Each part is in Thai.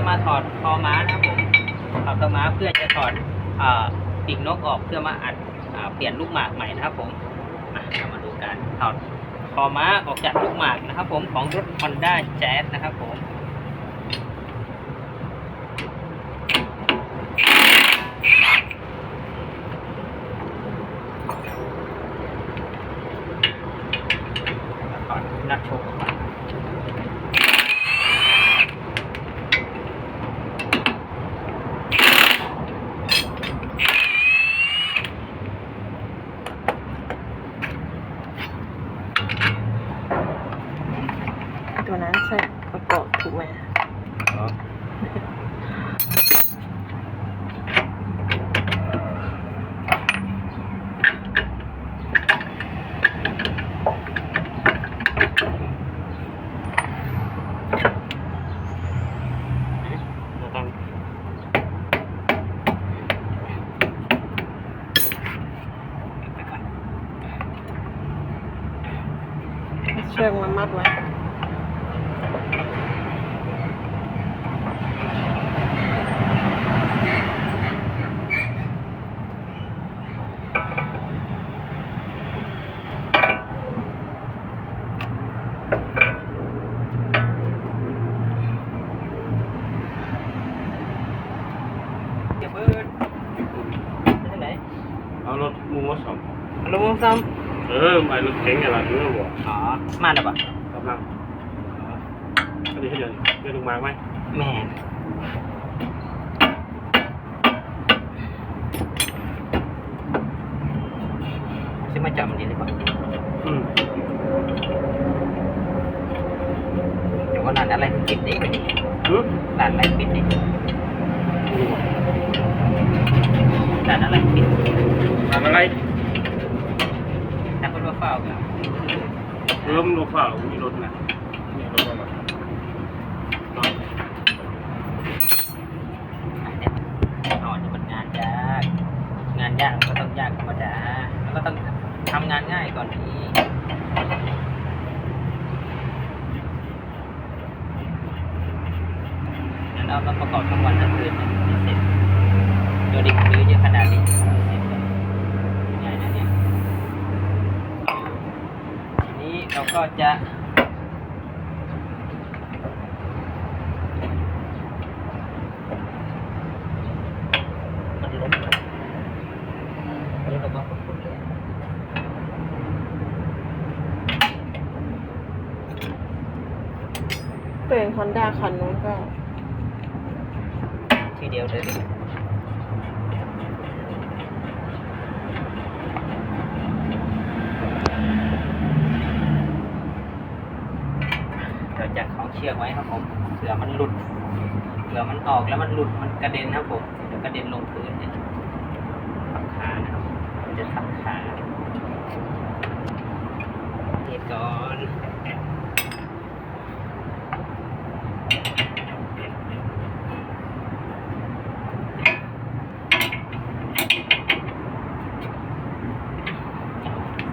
จะมาถอดคอม้านะครับผมถอดคอม้าเพื่อจะถอดอ่าปีกนกออกเพื่อมาอัดอเปลี่ยนลูกหมากใหม่นะครับผมเรามาดูการถอดคอม้าออกจากลูกหมากนะครับผมของรถ Honda Jazz นะครับผม แล้วถอดนัดโชว์ออกมา ตั วนั้นใส่ประกอบถูกไหมเราต้องเชือกมามัดไว้ เดี๋ยวเบิร์ดไปทางไหนเอารถมูมาสองลงซ้เออไอ้รถเก๋งอะไรเนื้อบ่ำอ๋อ มาแล้วปะกำลังอันนี้ให้เดี๋ยวเดี๋ยวลงมาไหมแม่ซื้อมาจับมันดีเลยปะอืมเดี๋ยวว่าร้านอะไรปิดดิฮึร้านอะไรปิดดิ ร้านอะไรปิดทำอะไรนักคนว่าเฝ้ากันเริ่มรถฝ่ามีรถนะนี่รถอะไรนอนอ๋อนี่มันงานยาก งานยากก็ต้องยากธรรมดา แล้วก็ต้องทำงานง่ายก่อนนี้งั้นเอามาประกอบทั้งวันทั้งคืนเนี่ยไม่เสร็จโยดิหรือเยอะขนาดนี้ไม่เสร็จเลยง่ายนะเนี่ย ทีนี้เรา ก็จะมันล้มมันฮอนด้าคันนู้นก็ ทีเดียวเลยดิ เชือกไว้ครับผมเผื่อมันหลุดเผื่อมันออกแล้วมันหลุดมันกระเด็นครับผมเดี๋ยวกระเด็นลงพื้นเนี่ยทับขานะครับมันจะทับขาเทก่อน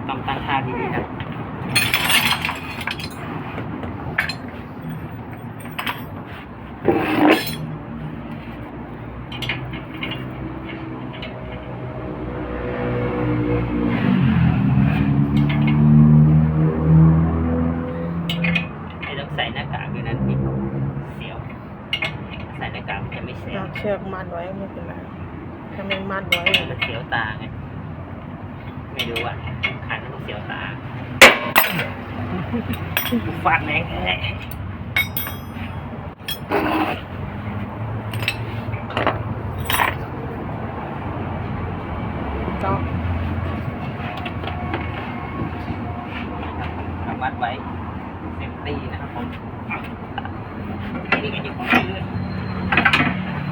ต้องตั้งท่าดีๆนะ ใส่หน้ากากมันจะไม่เสียวเอาเชือกมัดไว้ไม่เป็นไรถ้าไม่มัดไว้มันเสียวตาไง ไม่รู้อะขันมันเสียวตาฟาดแรงแท้ก็ระมัดไว้เซฟตี้นะครับผมนี่ก็อยู่ของเรื่อย